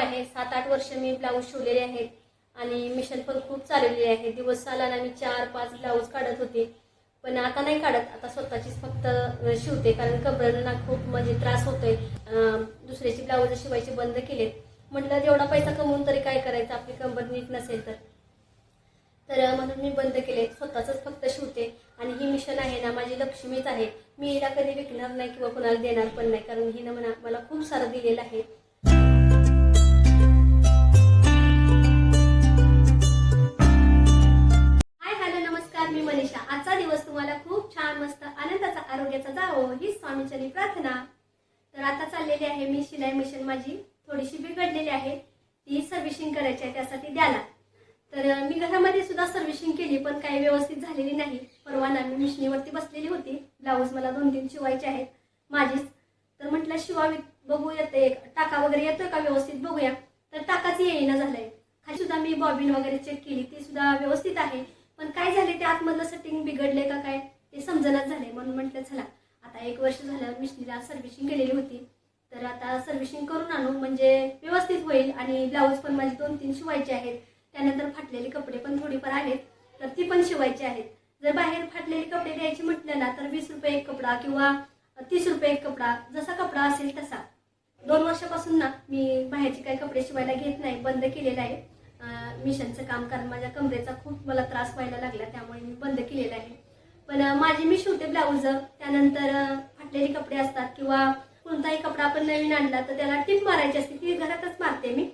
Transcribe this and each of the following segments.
आहे. सात आठ वर्ष मी ब्लाऊज शिवलेले आहेत. आणि मिशन पण खूप चाललेली आहे. दिवस सालाना मी चार पाच ब्लाऊज काढत होते. पण आता नाही काढत. आता स्वतःचीच फक्त शिवते. कारण कमरेला खूप म्हणजे त्रास होतोय. दुसऱ्याचे दुसऱ्याची ब्लाऊज शिवायचे बंद केलेत. म्हटलं जेवढा पैसा कमवून तरी काय करायचं? आपली कंबर नीट नसेल तर. तर म्हणून मी बंद केले. स्वतःच फक्त शिवते. आणि ही मिशन आहे ना माझी लक्ष्मीच आहे. मी हिला कधी विकणार नाही किंवा कुणाला देणार पण नाही. कारण हिनं म्हणा मला खूप सारं दिलेलं आहे. आजचा दिवस तुम्हाला खूप छान मस्त आनंदाचा आरोग्याचा जावो ही स्वामीचरी प्रार्थना. तर आता चाललेली आहे मी शिलाई मशीन माझी. थोडीशी बिघडलेली आहे. ती सर्व्हिसिंग करायची आहे त्यासाठी द्याला तर मी घरामध्ये सुद्धा सर्व्हिसिंग केली पण काही व्यवस्थित झालेली नाही. परवा ना मी मिशनीवरती बसलेली होती. ब्लाऊज मला दोन तीन शिवायचे आहेत. माझीच. तर म्हटलं शिवावी बघू येते टाका वगैरे येतोय का? व्यवस्थित बघूया. तर टाकाच येईना झालंय. खाली सुद्धा मी बॉबिन वगैरे चेक केली. ती सुद्धा व्यवस्थित आहे. पण काय झाले ते आतमधलं सेटिंग बिघडले का काय? ते समजणच झाले म्हणून म्हटलं चला आता एक वर्ष झालं मिशनीला सर्व्हिसिंग केलेली होती. तर आता सर्व्हिसिंग करून आणू म्हणजे व्यवस्थित होईल आणि ब्लाऊज पण माझे दोन तीन शिवायचे आहेत. त्यानंतर फाटलेले कपडे पण थोडीफार आहेत तर ती पण शिवायची आहेत. जर बाहेर फाटलेले कपडे द्यायचे म्हटलं ना तर वीस रुपये एक कपडा किंवा तीस रुपये एक कपडा जसा कपडा असेल तसा. दोन वर्षापासून ना मी बाहेरचे काही कपडे शिवायला घेत नाही बंद केलेलं आहे. मिशनचं काम कारण माझ्या कमरेचा खूप मला त्रास व्हायला लागला त्यामुळे मी बंद केलेलं आहे. पण माझे मी शिवते ब्लाऊज त्यानंतर फाटलेले कपडे असतात किंवा कोणताही कपडा आपण नवीन आणला तर त्याला टिप मारायची असते ती घरातच मारते मी.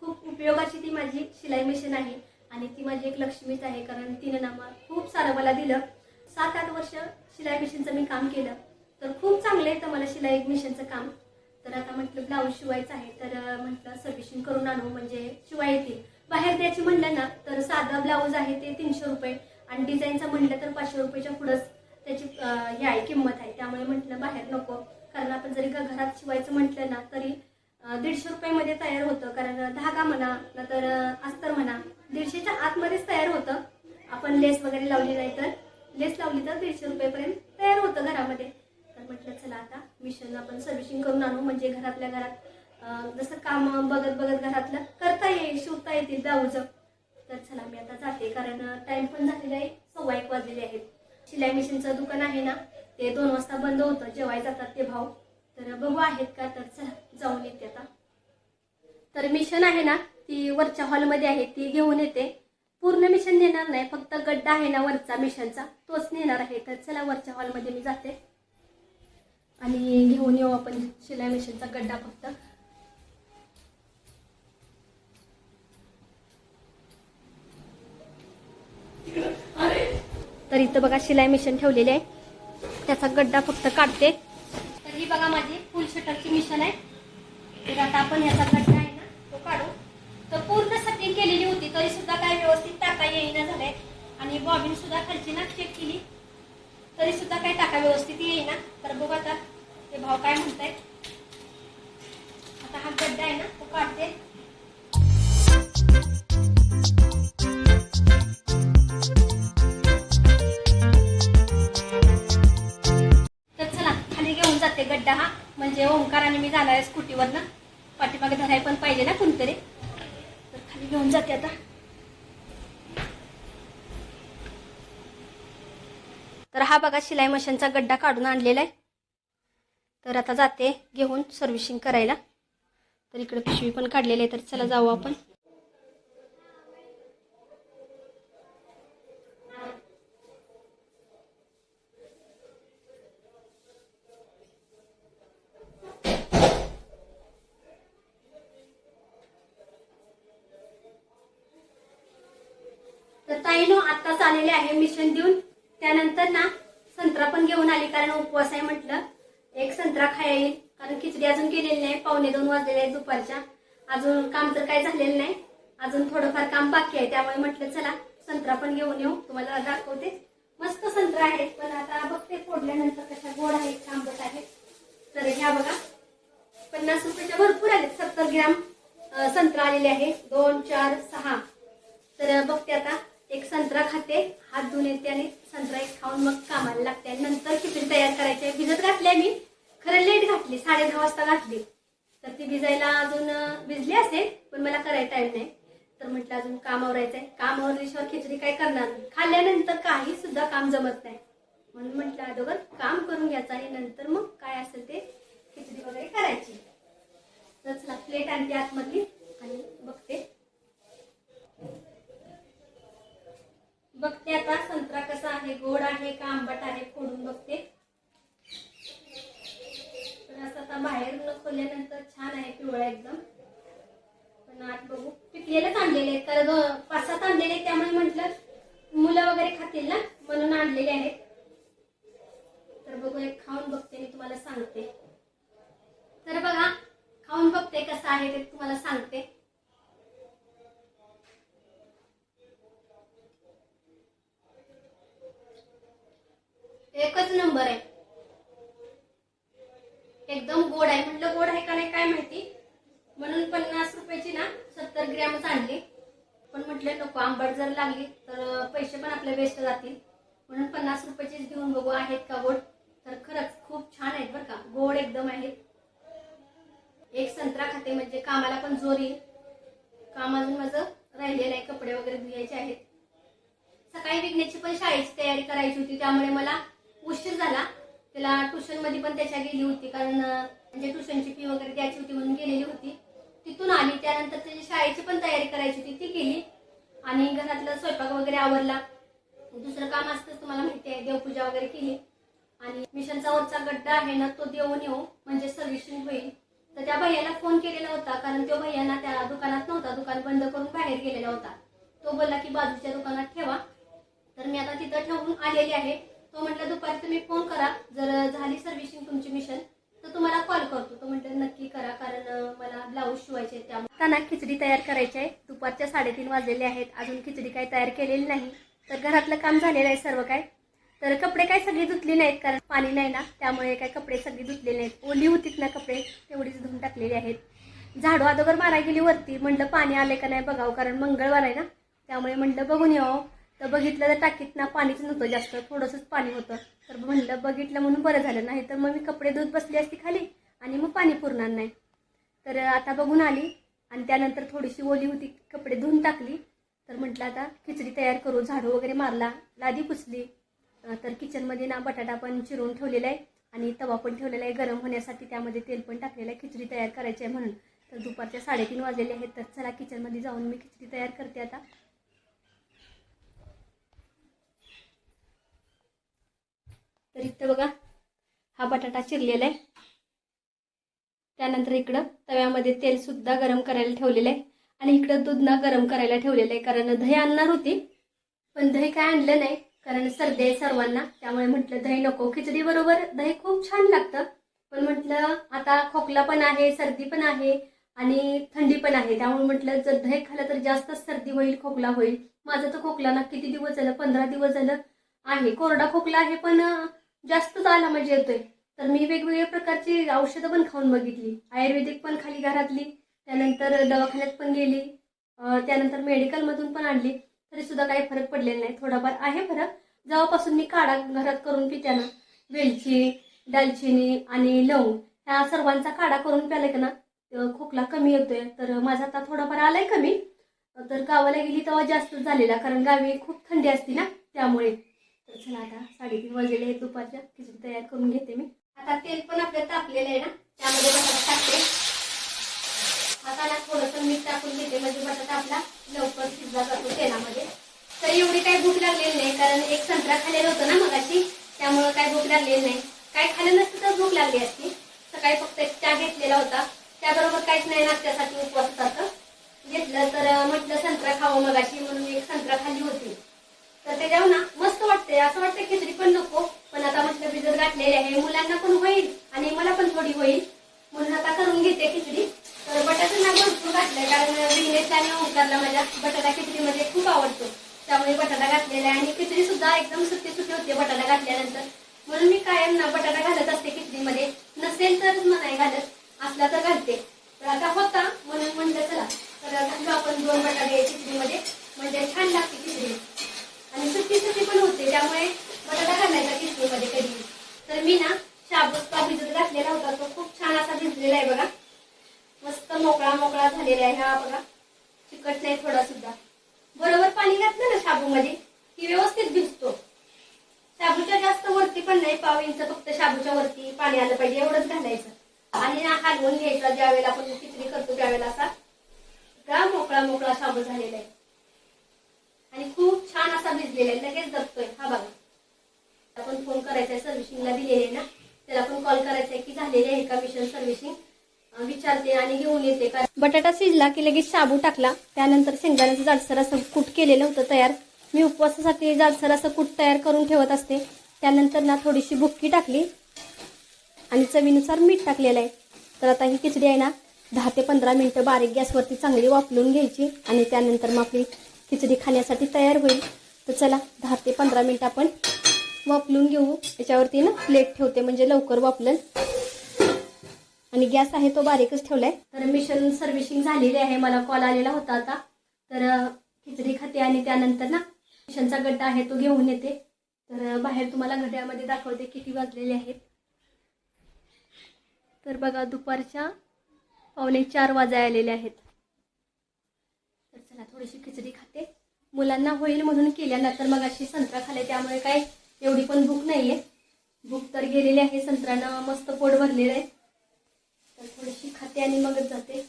खूप उपयोगाची ती माझी शिलाई मशीन आहे आणि ती माझी एक लक्ष्मीच आहे कारण तिने ना मला खूप सारं मला दिलं. सात आठ वर्ष शिलाई मशीनचं मी काम केलं. तर खूप चांगलं येतं मला शिलाई मशीनचं काम. तर आता म्हटलं ब्लाऊज शिवायचं आहे तर म्हटलं सर्व्हिसिंग करून आणू म्हणजे शिवाय येतील. बाहेर द्यायची म्हणलं ना तर साधा ब्लाऊज आहे ते तीनशे रुपये. आणि डिझाईनचा म्हणलं तर पाचशे रुपयाच्या पुढंच त्याची हे आहे किंमत आहे. त्यामुळे म्हटलं बाहेर नको. कारण आपण जरी घरात शिवायचं म्हटलं ना तरी दीडशे रुपयामध्ये तयार होतं. कारण धागा म्हणा ना तर अस्तर म्हणा दीडशेच्या आतमध्येच तयार होतं. आपण लेस वगैरे लावली नाही तर लेस लावली तर दीडशे रुपयेपर्यंत तयार होतं घरामध्ये तर म्हटलं चला आता मिशन आपण सर्व्हिसिंग करून आणू. म्हणजे घरातल्या घरात जसं काम बघत बघत घरातलं करता येईल शिवता येतील ब्लाऊज तर चला मी आता जाते. कारण टाइम पण झालेला आहे. सव्वा एक वाजलेले आहेत. शिलाई मिशनचं दुकान आहे ना ते दोन वाजता बंद होतं. जेवाय जातात ते भाऊ. तर बघू आहेत का? तर चला जाऊन येते आता. तर मिशन आहे ना ती वरच्या हॉलमध्ये आहे. ती घेऊन येते. पूर्ण मिशन नेणार नाही. फक्त गड्डा आहे ना वरचा मिशनचा तोच नेणार आहे. तर चला वरच्या हॉलमध्ये मी जाते. आणि घेऊन येऊ आपण शिलाई मशीनचा गड्डा फक्त. तर इथं बघा शिलाई मिशन ठेवलेली आहे. त्याचा गड्डा फक्त काढते. तर ही बघा माझी फुल शटरची मिशन आहे. तर आता आपण याचा गड्डा आहे ना तो काढू. तर पूर्ण सेटिंग केलेली होती तरी सुद्धा काय व्यवस्थित टाका येईना झालंय. आणि बॉबिन सुद्धा खालची ना चेक केली. तरी सुद्धा काही टाका व्यवस्थित येईना. तर बघू आता. ते भाव काय म्हणताय? आता हा गड्डा आहे ना तो काढते. तर चला खाली घेऊन जाते गड्डा हा. म्हणजे ओंकार आणि मी जाणार स्कूटीवरनं. पाठीमागे धराय पण पाहिजे ना कोणतरी. तर खाली घेऊन जाते आता. तर हा बघा शिलाई मशीनचा गड्डा काढून आणलेला आहे. तर आता जाते घेऊन सर्व्हिसिंग करायला. तर इकडे पिशवी पण काढलेली आहे तर चला जाऊ आपण. तर ताईनो आत्ताच आलेले आहे मिशन देऊन. त्यानंतर ना संत्रा पण घेऊन आली कारण उपवास आहे म्हटलं. एक संत्रा खाया येईल कारण खिचडी अजून केलेली नाही पावणे दोन वाजलेले आहेत दुपारच्या. अजून काम तर काय झालेलं नाही. अजून थोडंफार काम बाकी आहे त्यामुळे म्हटलं चला संत्रा पण घेऊन येऊ. तुम्हाला दाखवते. मस्त संत्रा आहेत पण आता बघते फोडल्यानंतर कशा गोड आहेत आंबट आहेत. तर ह्या बघा. पन्नास रुपयाच्या भरपूर आहेत सत्तर ग्राम संत्रा आलेले आहे दोन चार सहा. तर बघते आता. एक संत्रा खाते हात धुवून येते आणि संत्रा एक खाऊन मग कामाला लागते. आणि नंतर खिचडी तयार करायची. आहे भिजत घातली मी. खरं लेट घातली साडे दहा वाजता घातली. तर ती भिजायला अजून भिजली असेल पण मला करायला टाईम नाही. तर म्हटलं अजून काम आहे काम आवरल्याशिवाय खिचडी काय करणार नाही. खाल्ल्यानंतर काही सुद्धा काम जमत नाही. म्हणून म्हटलं अगोदर काम करून घ्यायचं आणि नंतर मग काय असेल ते खिचडी वगैरे करायची. तर चला प्लेट आणते आतमधली आणि बघते. बघते आता संत्रा कसा आहे गोड आहे का आंबट आहे फोडून बघते. तर असं आता बाहेरून खोलल्यानंतर छान आहे पिवळा एकदम. पण आत बघू. पिकलेलंच आणलेले आहेत कारण पाच सात आणलेले आहेत त्यामुळे म्हटलं मुलं वगैरे खातील ना म्हणून आणलेले आहेत. तर बघू एक खाऊन बघते मी तुम्हाला सांगते. तर बघा खाऊन बघते कसं आहे ते तुम्हाला सांगते. एकच नंबर आहे. एकदम गोड आहे. म्हटलं गोड आहे का नाही काय माहिती? म्हणून पन्नास रुपयाची ना सत्तर ग्रॅमच आणली. पण म्हटलं नको आंबट जर लागली तर पैसे पण आपले वेस्ट जातील. म्हणून पन्नास रुपयाचीच घेऊन बघू आहेत का गोड? तर खरंच खूप छान आहेत बरं का. गोड एकदम आहेत एक संत्रा खाते म्हणजे कामाला पण जोर येईल. काम अजून माझं राहिलेलं आहे. कपडे वगैरे धुयायचे आहेत. सकाळी विकण्याची पण शाळेची तयारी करायची होती त्यामुळे मला उशीर झाला. त्याला ट्युशनमध्ये पण त्याच्या गेली होती कारण म्हणजे ट्युशनची फी वगैरे द्यायची होती म्हणून गेलेली होती. तिथून आली त्यानंतर त्याची शाळेची पण तयारी करायची होती ती केली. आणि घरातलं स्वयंपाक वगैरे आवरला. दुसरं काम असतंच तुम्हाला माहिती आहे देवपूजा वगैरे केली. आणि मिशनचा वरचा गड्डा आहे ना तो देऊन येऊ म्हणजे सर्व्हिसिंग होईल. तर त्या भैयाला फोन केलेला होता कारण तो भैयाना त्या दुकानात नव्हता दुकान बंद करून बाहेर गेलेला होता. तो बोलला की बाजूच्या दुकानात ठेवा. तर मी आता तिथं ठेवून आलेली आहे. तो म्हटलं दुपारी तुम्ही फोन करा. जर झाली सर्व्हिसिंग तुमची मिशन तर तुम्हाला कॉल करतो. तो म्हटलं नक्की करा कारण मला ब्लाऊज शिवायचे त्यामुळे. त्यांना खिचडी तयार करायची आहे. दुपारच्या साडेतीन वाजलेले आहेत. अजून खिचडी काय तयार केलेली नाही. तर घरातलं काम झालेलं आहे सर्व काय तर कपडे काय सगळी धुतली नाहीत कारण पाणी नाही ना. त्यामुळे काय कपडे सगळी धुतलेले नाहीत. ओली होतीत ना कपडे तेवढीच धुवून टाकलेली आहेत. झाडू अगोदर मारा गेली वरती. म्हणलं पाणी आले का नाही बघावं कारण मंगळवार आहे ना. त्यामुळे म्हणलं बघून यावं तर बघितलं तर टाकीत ना पाणीच नव्हतं जास्त थोडंसंच पाणी होतं. तर म्हणलं बघितलं म्हणून बरं झालं नाही तर मग मी कपडे धुत बसली असती खाली आणि मग पाणी पुरणार नाही. तर आता बघून आली आणि त्यानंतर थोडीशी ओली होती कपडे धुवून टाकली. तर म्हटलं आता खिचडी तयार करू झाडू वगैरे मारला लादी पुसली. तर किचनमध्ये ना बटाटा पण चिरून ठेवलेला आहे आणि तवा पण ठेवलेला आहे गरम होण्यासाठी त्यामध्ये तेल पण टाकलेलं आहे खिचडी तयार करायची आहे म्हणून. तर दुपारच्या साडेतीन वाजलेले आहेत तर चला किचनमध्ये जाऊन मी खिचडी तयार करते आता. तर इथं बघा हा बटाटा चिरलेला आहे. त्यानंतर इकडं तव्यामध्ये तेल सुद्धा गरम करायला ठेवलेलं आहे. आणि इकडं दूध ना गरम करायला ठेवलेलं आहे कारण दही आणणार होती पण दही काय आणलं नाही कारण सर्दी आहे सर्वांना. त्यामुळे म्हटलं दही नको. खिचडी बरोबर दही खूप छान लागतं पण म्हटलं आता खोकला पण आहे सर्दी पण आहे आणि थंडी पण आहे. त्यामुळे म्हटलं जर दही खाल्लं तर जास्तच सर्दी होईल खोकला होईल. माझं तर खोकला ना किती दिवस झालं? पंधरा दिवस झालं आहे. कोरडा खोकला आहे पण जास्तच आला म्हणजे येतोय. तर मी वेगवेगळ्या प्रकारची औषधं पण खाऊन बघितली. आयुर्वेदिक पण खाली घरातली त्यानंतर दवाखान्यात पण गेली त्यानंतर मेडिकलमधून पण आणली. तरी सुद्धा काही फरक पडलेला नाही. थोडाफार आहे फरक. जेव्हापासून मी काढा घरात करून पित्या ना वेलची दालचिनी आणि लवंग ह्या सर्वांचा काढा करून प्याला का ना खोकला कमी येतोय. तर माझा आता थोडाफार आलाय कमी. तर गावाला गेली तेव्हा जास्त झालेला कारण गावी खूप थंडी असते ना त्यामुळे. तर चला आता साडेतीन वाजलेले आहेत दुपारच्या. खिचडी तयार करून घेते मी. आता तेल पण आपलं तापलेलं आहे ना त्यामध्ये बटाटा टाकते. आता ना थोडंसं मीठ टाकून घेते म्हणजे बटाटा आपला लवकर शिजला जातो तेलामध्ये. तर एवढी काही भूक लागलेली नाही कारण एक संत्रा खाल्लेलं होतं ना मगाशी त्यामुळं काय भूक लागलेली नाही. काय खाल्लं नसतं तर भूक लागली असती. सकाळी फक्त एक चहा घेतलेला होता. त्याबरोबर काहीच नाही नाश्त्यासाठी उपवासाचं घेतलं. तर म्हटलं संत्रा खावं मगाशी म्हणून एक संत्रा खाल्ली होती. तर ते जाऊ ना मस्त वाटते असं वाटतं खिचडी पण नको. पण आता म्हटलं भिजत घातलेले आहे. मुलांना पण होईल आणि मला पण थोडी होईल. म्हणून आता करून घेते खिचडी. तर बटाटा ना भरपूर घातलाय कारण बिझनेस आणि ओंकारला माझ्या बटाटा खिचडीमध्ये खूप आवडतो. त्यामुळे बटाटा घातलेला आहे. आणि खिचडी सुद्धा एकदम सुट्टी सुट्टी होते बटाटा घातल्यानंतर. म्हणून मी कायम ना बटाटा घालत असते खिचडीमध्ये. नसेल तर मग नाही घालत. असला तर घालते. तर आता होता म्हणून म्हणलं चला. तर घालू आपण दोन बटाटे खिचडीमध्ये. म्हणजे छान लागते खिचडी. आणि सुट्टी सुट्टी पण होते त्यामुळे बटाटा घालायचा खिचडीमध्ये कधी. तर मी ना शाबूत भिजत घातलेला होता तो खूप छान असा भिजलेला आहे बघा. मस्त मोकळा मोकळा झालेला आहे हा बघा. चिकट नाही थोडा सुद्धा बरोबर पाणी घातलं ना शाबूमध्ये? की व्यवस्थित भिजतो. शाबूच्या जास्त वरती पण नाही पाव इंच फक्त शाबूच्या वरती पाणी आलं पाहिजे एवढंच घालायचं. आणि ना हलवून घ्यायचा ज्यावेळेला आपण खिचडी करतो त्यावेळेला असा. का मोकळा मोकळा शाबू झालेला आहे. आणि खूप छान असा भिजलेला आहे. लगेच जपतोय हा बघा. आपण फोन करायचा आहे सर्व्हिसिंगला दिलेले आहे ना? त्याला पण कॉल करायचा आहे की झालेले आहे का मिशन सर्व्हिसिंग विचारते आणि घेऊन येते. का बटाटा शिजला की लगेच शाबू टाकला. त्यानंतर शेंगदाण्याचं जाडसर असं कूट केलेलं होतं तयार. मी उपवासासाठी जाडसर असं कूट तयार करून ठेवत असते. त्यानंतर ना थोडीशी भुक्की टाकली. आणि चवीनुसार मीठ टाकलेलं आहे. तर आता ही खिचडी आहे ना दहा ते पंधरा मिनटं बारीक गॅसवरती चांगली वापरून घ्यायची. आणि त्यानंतर मग आपली खिचडी खाण्यासाठी तयार होईल. तर चला दहा ते पंधरा मिनटं आपण वापरून घेऊ. त्याच्यावरती ना प्लेट ठेवते म्हणजे लवकर वापलन आणि गॅस आहे तो बारीकच ठेवलाय. तर मिशन सर्व्हिसिंग झालेली आहे. मला कॉल आलेला होता आता. तर खिचडी खाते आणि त्यानंतर ना मिशनचा गड्डा आहे तो घेऊन येते. तर बाहेर तुम्हाला घड्यामध्ये दाखवते किती वाजलेले आहेत. तर बघा दुपारच्या पावणे चार वाजाय आलेले आहेत. तर थोडीशी खिचडी खाते. मुलांना होईल म्हणून केल्यानंतर मग अशी संत्रा खाल्ले त्यामुळे काय एवढी पण भूक नाहीये. भूक तर गेलेली आहे संत्रानं मस्त पोट भरलेलं आहे. तर थोडीशी खाते आणि मगच जाते.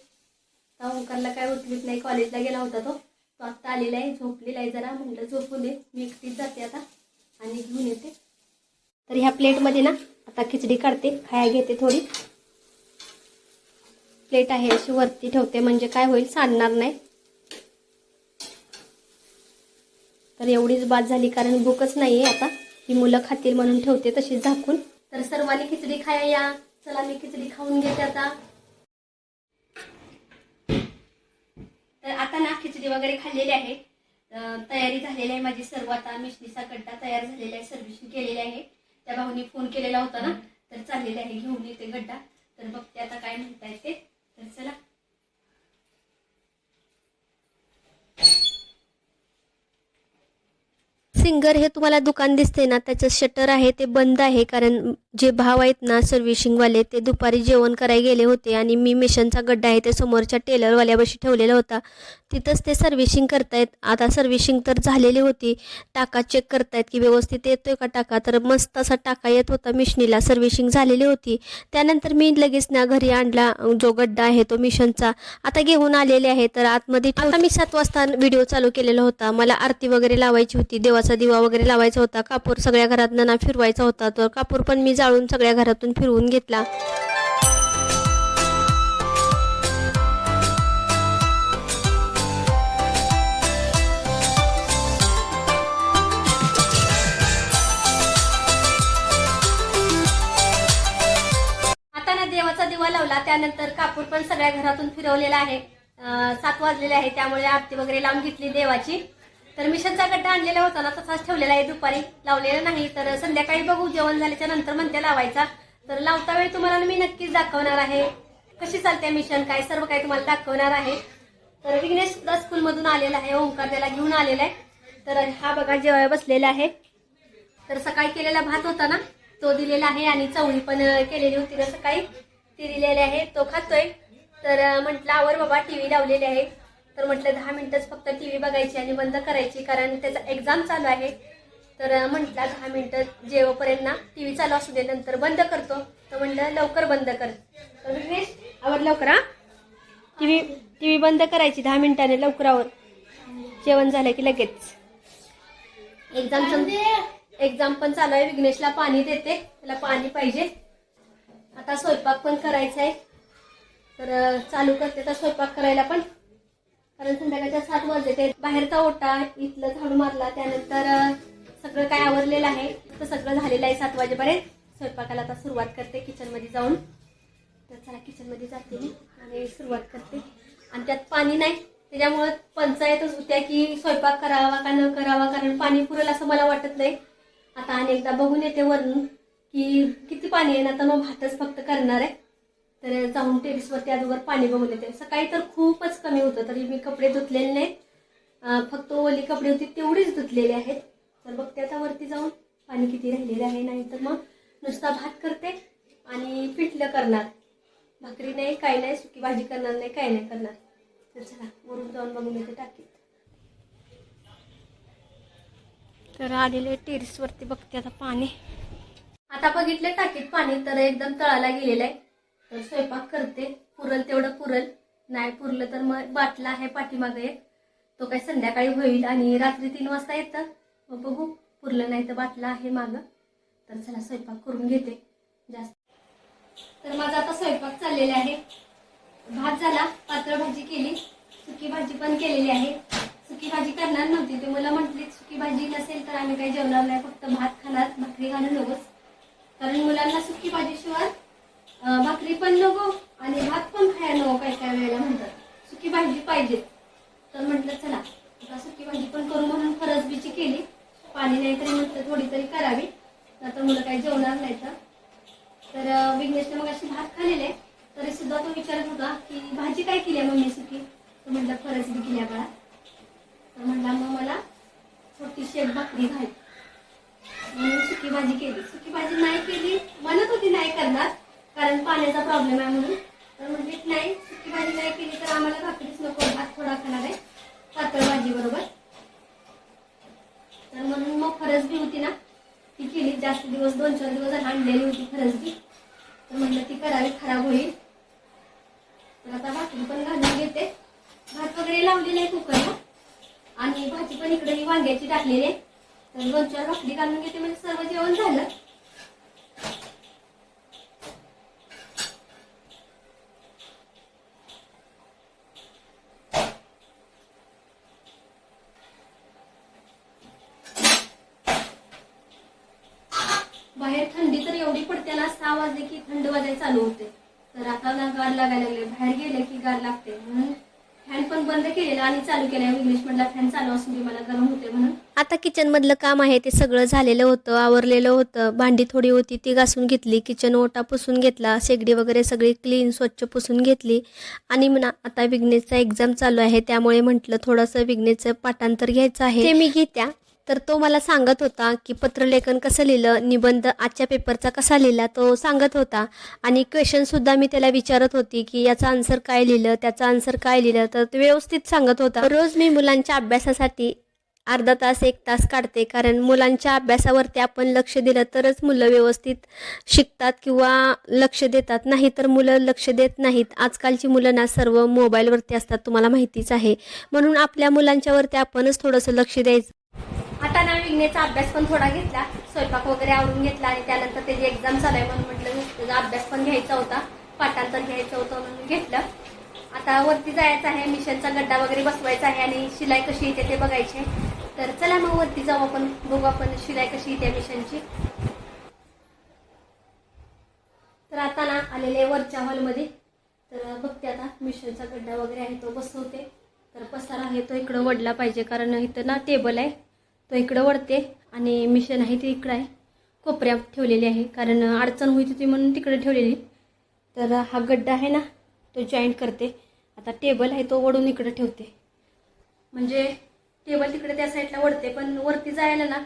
ओंकारला काय उठवीत नाही कॉलेजला गेला होता तो. तो आत्ता आलेला आहे झोपलेला आहे जरा. म्हटलं झोपू दे मी एकटीच जाते आता आणि घेऊन येते. तर ह्या प्लेटमध्ये ना आता खिचडी काढते खाया घेते थोडी. प्लेट आहे अशी वरती ठेवते. म्हणजे काय होईल सांडणार नाही. तर एवढीच बाद झाली कारण भूकच नाहीये आता. ही मुलं खातील म्हणून ठेवते तशीच झाकून. तर सर्वांनी खिचडी खाया या. चला मी खिचडी खाऊन घेते आता. तर आता ना खिचडी वगैरे खाल्लेली आहे. तयारी झालेली आहे माझी सर्व. आता मिशनीचा गड्डा तयार झालेला आहे सर्व्हिसिंग केलेली आहे. त्या भाऊनी फोन केलेला होता ना. तर चाललेला आहे घेऊन येते गड्डा. तर बघते आता काय म्हणताय ते. तर चला. सिंगर हे तुम्हाला दुकान दिसते ना त्याचं शटर आहे ते बंद आहे कारण जे भाव आहेत ना सर्व्हिशिंगवाले ते दुपारी जेवण करायला गेले होते आणि मी मिशनचा गड्डा आहे ते समोरच्या टेलरवाल्यापाशी ठेवलेला होता. तिथंच ते सर्व्हिशिंग करतायत. आता सर्व्हिशिंग तर झालेली होती. टाका चेक करतायत की व्यवस्थित येतोय का टाका? तर मस्त असा टाका येत होता मिशनीला. सर्व्हिशिंग झालेली होती. त्यानंतर मी लगेच ना घरी आणला जो गड्डा आहे तो मिशनचा. आता घेऊन आलेले आहे तर आतमध्ये आता मी सात वाजता व्हिडिओ चालू केलेला होता. मला आरती वगैरे लावायची होती देवाचा दिवा वगैरे लावायचा होता. कापूर सगळ्या घरात ना फिरवायचा होता. तर कापूर पण मी जाळून सगळ्या घरातून फिरवून घेतला. आता ना देवाचा दिवा लावला. त्यानंतर कापूर पण सगळ्या घरातून फिरवलेला आहे. सात वाजलेले आहे. त्यामुळे आरती वगैरे लावून घेतली देवाची. तर मिशनचा गड्डा आणलेला होता ना तसाच ठेवलेला आहे दुपारी. लावलेला नाही तर संध्याकाळी बघू जेवण झाल्याच्यानंतर म्हणते लावायचा. तर लावता वेळी तुम्हाला मी नक्कीच दाखवणार आहे. कशी चालते मिशन काय सर्व काही तुम्हाला दाखवणार आहे. तर विघ्नेश सुद्धा स्कूलमधून आलेला आहे ओंकार त्याला घेऊन आलेला आहे. तर हा बघा जेवाय बसलेला आहे. तर सकाळी केलेला भात होता ना तो दिलेला आहे आणि चवळी पण केलेली होती ना सकाळी. ती दिलेली आहे तो खातोय. तर म्हटलं आवर बाबा टीव्ही लावलेली आहे. तर म्हटलं दहा मिनटंच फक्त टी व्ही बघायची आणि बंद करायची कारण त्याचा एक्झाम चालू आहे. तर म्हटलं दहा मिनटं जेवपर्यंत ना टी व्ही चालू असू दे नंतर बंद करतो. तर म्हटलं लवकर बंद कर. तर आवर लवकर हा? टी व्ही बंद करायची दहा मिनिटाने लवकरावर जेवण झालं की लगेच. एक्झाम एक्झाम पण चालू आहे. विघ्नेशला पाणी देते. त्याला पाणी पाहिजे. आता स्वयंपाक पण करायचा आहे. तर चालू करते तर स्वयंपाक करायला पण. कारण संध्याकाळच्या सात वाजले ते बाहेरचा ओटा इथलं झाडू मारला त्यानंतर सगळं काय आवरलेलं आहे तर सगळं झालेलं आहे सात वाजेपर्यंत. स्वयंपाकाला आता सुरुवात करते किचनमध्ये जाऊन. तर चला किचनमध्ये जाते मी आणि सुरुवात करते. आणि त्यात पाणी नाही त्याच्यामुळं पंचायतच होत्या की स्वयंपाक करावा का न करावा कारण पाणी पुरेल असं मला वाटत नाही. आता अनेकदा बघून येते वरून की किती पाणी आहे ना तर मग भातच फक्त करणार आहे. तर जाऊन टेरिसवरती अगोदर पाणी बघून येते सकाळी तर खूपच कमी होतं तरी मी कपडे धुतलेले नाहीत. फक्त ओली कपडे होती तेवढीच धुतलेली आहेत. तर बघते आता वरती जाऊन पाणी किती राहिलेलं आहे नाही तर मग नुसता भात करते आणि पिठलं करणार. भाकरी नाही काय नाही सुकी भाजी करणार नाही काय नाही करणार. तर चला वरून जाऊन बघून येते टाकीत. तर आलेले टेरिसवरती बघते आता पाणी. आता बघितले टाकीत पाणी तर एकदम तळाला गेलेलं आहे. तर स्वयंपाक करते. पुरल तेवढं पुरल. नाही पुरलं तर मग बाटला आहे पाठीमागं एक. तो काय संध्याकाळी होईल आणि रात्री तीन वाजता येतं. मग बघू. पुरलं नाही तर बाटला आहे मागं. तर चला स्वयंपाक करून घेते. जास्त. तर माझा आता स्वयंपाक चाललेला आहे. भात झाला. पातळ भाजी केली. सुकी भाजी पण केलेली आहे. सुकी भाजी करणार नव्हती. ते मला म्हटली सुकी भाजी नसेल तर आम्ही काही जेवणार नाही. फक्त भात खाणार. भाकरी घालू नकोस कारण मुलांना सुकी भाजीशिवाय भाकरी पण नको आणि भात पण खायला नको काय काय वेळेला म्हणतात. सुकी भाजी पाहिजे. तर म्हटलं चला आता सुकी भाजी पण करू म्हणून फरसबीची केली. पाणी नाही तरी म्हटलं थोडी तरी करावी. आता मुलं काही जेवणार नाही तर तर विघ्नेशने मग अशी भात खाल्लेले. तरी सुद्धा तो विचारत होता की भाजी काय केली आहे मम्मी सुकी? तर म्हटलं फरसबी केली आहे बाळा. तर म्हटला मग मला छोटीशी एक भाकरी घाल. म्हणून सुकी भाजी केली. सुकी भाजी नाही केली. म्हणत होती नाही करणार. कारण पाण्याचा प्रॉब्लेम आहे म्हणून. तर म्हणजे नाही सुकी भाजी नाही केली तर आम्हाला भाकरीच नको भात थोडा खाणार आहे. पातळ भाजी बरोबर. तर म्हणून मग फरसबी होती ना ती केली. जास्त दिवस दोन चार दिवस आणलेली होती फरसबी तर म्हटलं ती करावी खराब होईल. तर आता भाकरी पण घालून घेते. भात वगैरे लावलेला आहे कुकरला. आणि भाजी पण इकडे ही वांग्याची टाकलेली आहे. तर दोन चार भाकरी घालून घेते. म्हणजे सर्व जेवण झालं बाहेर थंडी तर एवढी पडते ना सहा वाजायला चालू होते. तर आता ना गार लागायला लागले. बाहेर गेले की गार लागते. म्हणून फॅन पण बंद केलेला आणि चालू केला. इंग्लिश मधला फॅन चालू असून मला गरम होते म्हणून. आता किचन मधलं काम आहे ते सगळं झालेलं होतं आवरलेलं होतं. भांडी थोडी होती ती घासून घेतली. किचन ओटा पुसून घेतला. शेगडी वगैरे सगळी क्लीन स्वच्छ पुसून घेतली. आणि म्हणा आता विघ्नेशचा एक्झाम चालू आहे. त्यामुळे म्हटलं थोडंसं विघ्नेशचं पाठांतर घ्यायचं आहे. ते मी घेत्या. तर तो मला सांगत होता की पत्रलेखन कसं लिहिलं निबंध आजच्या पेपरचा कसा लिहिला तो सांगत होता. आणि क्वेश्चनसुद्धा मी त्याला विचारत होती की याचा आन्सर काय लिहिलं त्याचा आन्सर काय लिहिलं तर तो व्यवस्थित सांगत होता. रोज मी मुलांच्या अभ्यासासाठी अर्धा तास एक तास काढते. कारण मुलांच्या अभ्यासावरती आपण लक्ष दिलं तरच मुलं व्यवस्थित शिकतात किंवा लक्ष देतात. नाही तर मुलं लक्ष देत नाहीत. आजकालची मुलं ना सर्व मोबाईलवरती असतात तुम्हाला माहितीच आहे. म्हणून आपल्या मुलांच्यावरती आपणच थोडंसं लक्ष द्यायचं. आता ना विघ्नेचा अभ्यास पण थोडा घेतला. स्वयंपाक वगैरे आवरून घेतला आणि त्यानंतर त्याची एक्झाम चालू आहे म्हणून म्हटलं त्याचा अभ्यास पण घ्यायचा होता. पाठांतर घ्यायचं होतं म्हणून घेतलं. आता वरती जायचं आहे मिशनचा गड्डा वगैरे बसवायचा आहे आणि शिलाई कशी येते ते बघायचे तर चला मग वरती जाऊ आपण बघू आपण शिलाई कशी येते मिशनची. तर आता ना आलेले वरच्या हॉलमध्ये. तर बघते आता मिशनचा गड्डा वगैरे आहे तो बसवते. तर पसारा आहे तो इकडं वडला पाहिजे कारण इथं ना टेबल आहे. तो इकडं वळते आणि मिशन आहे ती इकडं आहे. कोपऱ्यात ठेवलेली आहे. कारण अडचण होती होती म्हणून तिकडे ठेवलेली. तर हा गड्डा आहे ना तो जॉईंट करते. आता टेबल आहे तो वडून इकडे ठेवते. म्हणजे टेबल तिकडे त्या साईडला वळते पण वरती जायला ना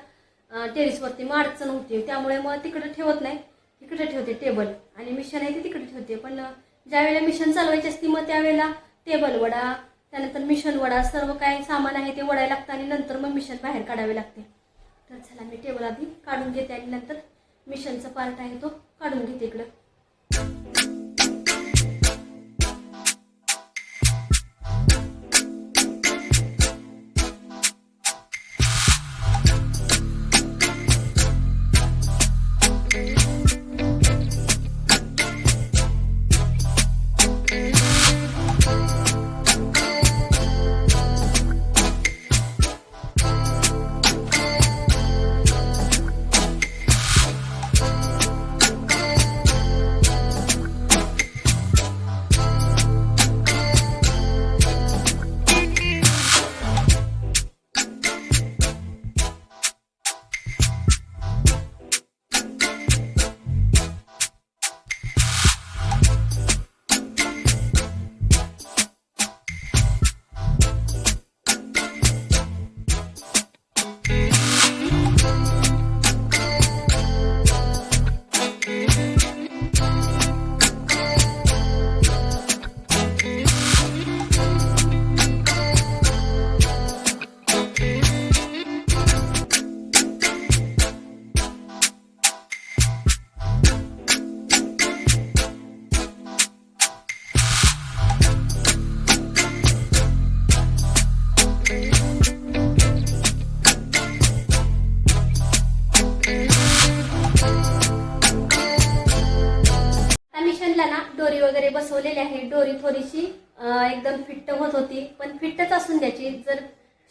टेरिसवरती टेरेसवरती मग अडचण होते. त्यामुळे मग तिकडे ठेवत नाही. तिकडे ठेवते टेबल आणि मिशन आहे ती तिकडे ठेवते. पण ज्यावेळेला मिशन चालवायची असती मग त्यावेळेला टेबल वडा त्यानंतर मिशन वडा सर्व काय सामान आहे ते वडायला लागतं आणि नंतर मग मिशन बाहेर काढावे लागते. तर चला मी टेबल आधी काढून घेते आणि नंतर मिशनचा पार्ट आहे तो काढून घेते इकडं.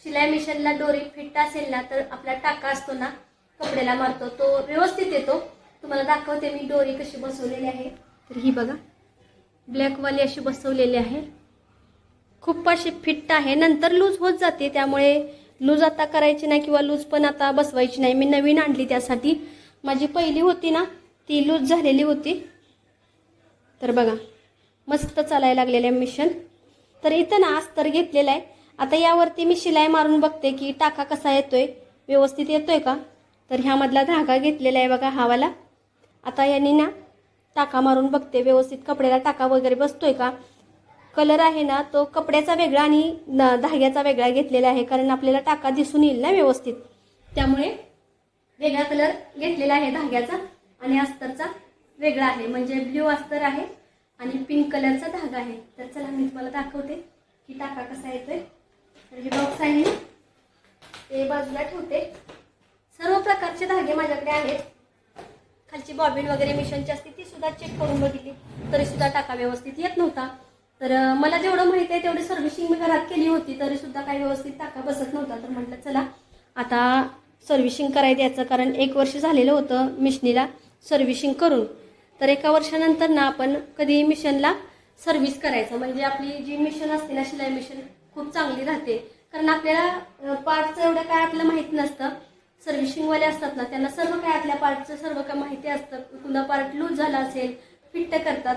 शिलाई मिशनला दोरी फिट्ट असेल ना तर आपला टाका असतो ना कपड्याला मारतो. तो व्यवस्थित येतो. तुम्हाला दाखवते मी दोरी कशी बसवलेली आहे. तर ही बघा ब्लॅकवाली अशी बसवलेली आहे. खूप अशी फिट्ट आहे. नंतर लूज होत जाते त्यामुळे लूज आता करायची नाही किंवा लूज पण आता बसवायची नाही. मी नवीन आणली त्यासाठी. माझी पहिली होती ना ती लूज झालेली होती. तर बघा मस्त चालायला लागलेलं आहे मिशन तर इथं ना अस्तर घेतलेलं आहे. आता यावरती मी शिलाई मारून बघते की टाका कसा येतोय? व्यवस्थित येतोय का? तर ह्यामधला धागा घेतलेला आहे बघा हावाला. आता यांनी ना टाका मारून बघते. व्यवस्थित कपड्याला टाका वगैरे बसतोय का? कलर आहे ना तो कपड्याचा वेगळा आणि न- धाग्याचा वेगळा घेतलेला आहे. कारण आपल्याला टाका दिसून येईल ना व्यवस्थित. त्यामुळे वेगळा कलर घेतलेला आहे धाग्याचा आणि अस्तरचा वेगळा आहे. म्हणजे ब्ल्यू अस्तर आहे आणि पिंक कलरचा धागा आहे. तर चला मी तुम्हाला दाखवते की टाका कसा येतोय. हे बॉक्स आहे ते बाजूला ठेवते. सर्व प्रकारचे धागे माझ्याकडे आहेत. खालची बॉबिन वगैरे मिशनची असते ती सुद्धा चेक करून बघितली. तरी सुद्धा टाका व्यवस्थित येत नव्हता. तर मला जेवढं माहिती आहे तेवढी सर्व्हिसिंग मी घरात केली होती तरी सुद्धा काही व्यवस्थित टाका बसत नव्हता. तर म्हटलं चला आता सर्व्हिसिंग करायचं याचं कारण एक वर्ष झालेलं होतं मिशनीला सर्व्हिसिंग करून. तर एका वर्षानंतर ना आपण कधी मिशनला सर्व्हिस करायचं. म्हणजे आपली जी मिशन असते ना शिलाई मिशन खूप चांगली राहते. कारण आपल्याला पार्टचं एवढं काय आपलं माहीत नसतं. सर्व्हिसिंगवाले असतात ना त्यांना सर्व काय आपल्या पार्टचं सर्व काय माहिती असतं. कुणा पार्ट लूज झाला असेल फिट्ट करतात.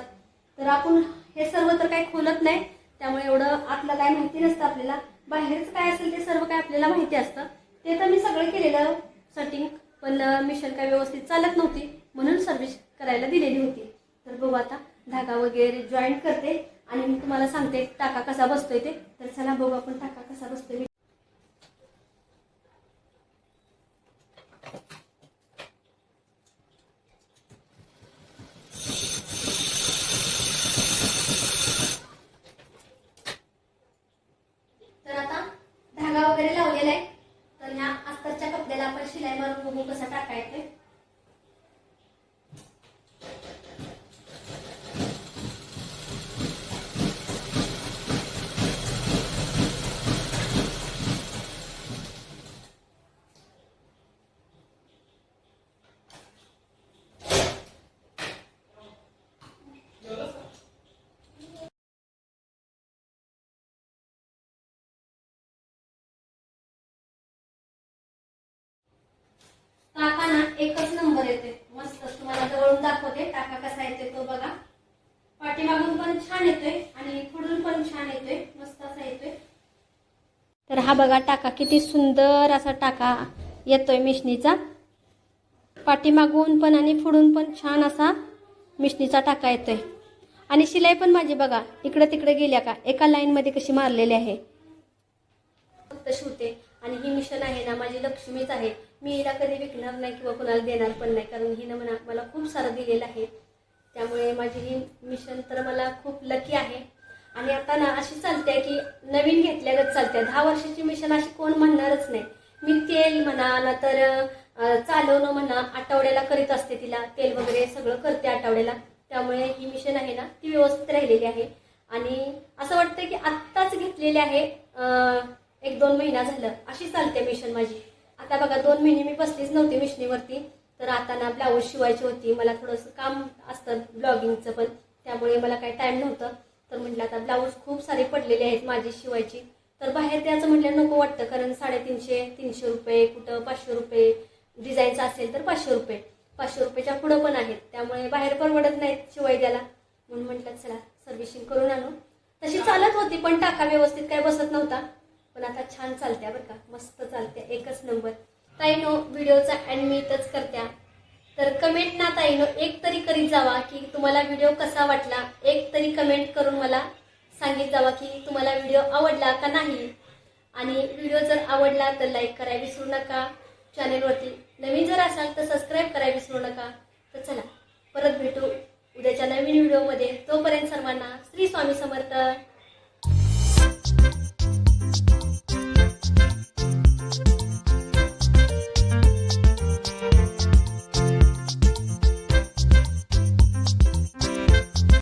तर आपण हे सर्व तर काही खोलत नाही. त्यामुळे एवढं आतलं काय माहिती नसतं आपल्याला. बाहेरचं काय असेल ते सर्व काय आपल्याला माहिती असतं. ते तर मी सगळं केलेलं सेटिंग पण मिशन काय व्यवस्थित चालत नव्हती. म्हणून सर्व्हिस करायला दिलेली होती. तर बघू आता धागा वगैरे जॉईंट करते. आणि मी तुम्हाला सांगते टाका कसा बसतोय ते. तर चला बघू आपण टाका कसा बसतोय. तर आता धागा वगैरे लावलेला आहे. तर ह्या अस्तरच्या कपड्याला आपण शिलाई मारून बघू कसा टाकायचं टाका ना एकच नंबर येते. मस्त तुम्हाला जवळून दाखवते. टाका कसा येते तो बघा. पाठीमागून पण छान येतोय आणि पुढून पण छान येतोय. मस्त असा येतोय. तर हा बघा टाका किती सुंदर असा टाका येतोय मिशनीचा. पाठीमागून पण आणि पुढून पण छान असा मिशनीचा टाका येतोय. आणि शिलाई पण माझी बघा इकडे तिकडे गेल्या का? एका लाईन मध्ये कशी मारलेली आहे. फक्त शिवते. आणि ही मिशन आहे ना माझी लक्ष्मीच आहे. मी हिला कधी विकणार नाही किंवा कुणाला देणार पण नाही कारण हिनं म्हणा मला खूप सारं दिलेलं आहे. त्यामुळे माझी ही मिशन तर मला खूप लकी आहे. आणि आता ना अशी चालते की नवीन घेतल्यागत चालते. दहा वर्षाची मिशन अशी कोण म्हणणारच नाही. मी तेल म्हणा ना तर चालवणं म्हणा आठवड्याला करीत असते तिला. तेल वगैरे सगळं करते आठवड्याला. त्यामुळे ही मिशन आहे ना ती व्यवस्थित राहिलेली आहे. आणि असं वाटतं की आत्ताच घेतलेली आहे एक दोन महिना झालं. अशी चालते मिशन माझी. आता बघा दोन महिने मी बसलीच नव्हती मिशनीवरती तर आता ना ब्लाऊज शिवायची होती. मला थोडंसं काम असतं ब्लॉगिंगचं पण. त्यामुळे मला काही टाईम नव्हतं. तर म्हटलं आता ब्लाऊज खूप सारे पडलेले आहेत माझी शिवायची. तर बाहेर द्यायचं म्हटलं नको वाटतं कारण साडेतीनशे तीनशे रुपये कुठं पाचशे रुपये. डिझाईनचं असेल तर पाचशे रुपये. पाचशे रुपयाच्या पुढं पण आहेत. त्यामुळे बाहेर परवडत नाहीत शिवाय द्यायला म्हणून म्हटलं चला सर्व्हिसिंग करून आणू. तशी चालत होती पण टाका व्यवस्थित काय बसत नव्हता. पण आता छान चालत्या बरं का. मस्त चालत्या. एकच नंबर. ताईनो व्हिडिओचा एंड मी इथंच करत्या. तर कमेंट ना ताईनो एक तरी करीत जावा की तुम्हाला व्हिडिओ कसा वाटला? एक तरी कमेंट करून मला सांगित जावा की तुम्हाला व्हिडिओ आवडला का नाही? आणि व्हिडिओ जर आवडला तर लाईक करायला विसरू नका. चॅनेलवरती नवीन जर असाल तर सबस्क्राईब करायला विसरू नका. तर चला परत भेटू उद्याच्या नवीन व्हिडिओमध्ये. तोपर्यंत सर्वांना श्री स्वामी समर्थ.